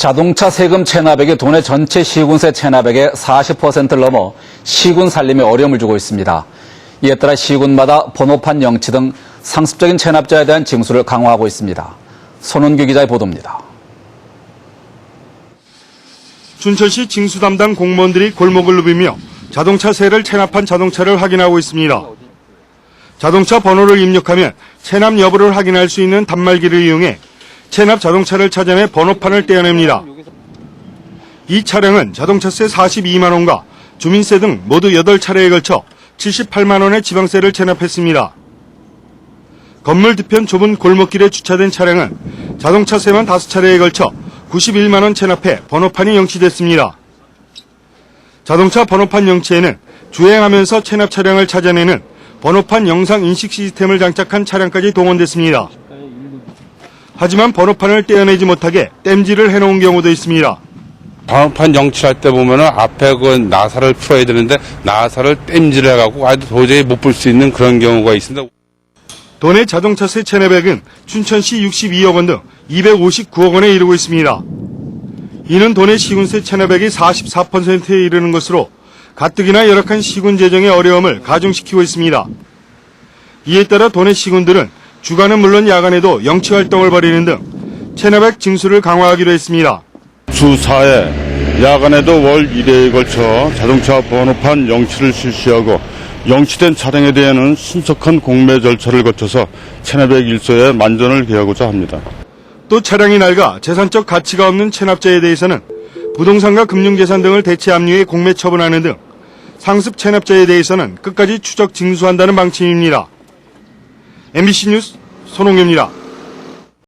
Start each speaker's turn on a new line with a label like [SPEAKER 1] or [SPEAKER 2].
[SPEAKER 1] 자동차 세금 체납액이 도내 전체 시군세 체납액의 40%를 넘어 시군 살림에 어려움을 주고 있습니다. 이에 따라 시군마다 번호판 영치 등 상습적인 체납자에 대한 징수를 강화하고 있습니다. 손은규 기자의 보도입니다.
[SPEAKER 2] 춘천시 징수 담당 공무원들이 골목을 누비며 자동차 세를 체납한 자동차를 확인하고 있습니다. 자동차 번호를 입력하면 체납 여부를 확인할 수 있는 단말기를 이용해 체납 자동차를 찾아내 번호판을 떼어냅니다. 이 차량은 자동차세 42만 원과 주민세 등 모두 8차례에 걸쳐 78만 원의 지방세를 체납했습니다. 건물 뒤편 좁은 골목길에 주차된 차량은 자동차세만 5차례에 걸쳐 91만 원 체납해 번호판이 영치됐습니다. 자동차 번호판 영치에는 주행하면서 체납 차량을 찾아내는 번호판 영상 인식 시스템을 장착한 차량까지 동원됐습니다. 하지만 번호판을 떼어내지 못하게 땜질을 해놓은 경우도 있습니다.
[SPEAKER 3] 번호판 영치할 때 보면은 앞에 그 나사를 풀어야 되는데 나사를 땜질해 갖고 아주 도저히 못 볼 수 있는 그런 경우가 있습니다.
[SPEAKER 2] 도내 자동차세 체납액은 춘천시 62억 원 등 259억 원에 이르고 있습니다. 이는 도내 시군세 체납액이 44%에 이르는 것으로 가뜩이나 열악한 시군 재정의 어려움을 가중시키고 있습니다. 이에 따라 도내 시군들은 주간은 물론 야간에도 영치 활동을 벌이는 등 체납액 징수를 강화하기로 했습니다.
[SPEAKER 4] 주 4회 야간에도 월 1회에 걸쳐 자동차 번호판 영치를 실시하고 영치된 차량에 대해는 신속한 공매 절차를 거쳐서 체납액 일소에 만전을 기하고자 합니다.
[SPEAKER 2] 또 차량이 낡아 재산적 가치가 없는 체납자에 대해서는 부동산과 금융재산 등을 대체 압류해 공매 처분하는 등 상습 체납자에 대해서는 끝까지 추적 징수한다는 방침입니다. MBC 뉴스 손홍규입니다.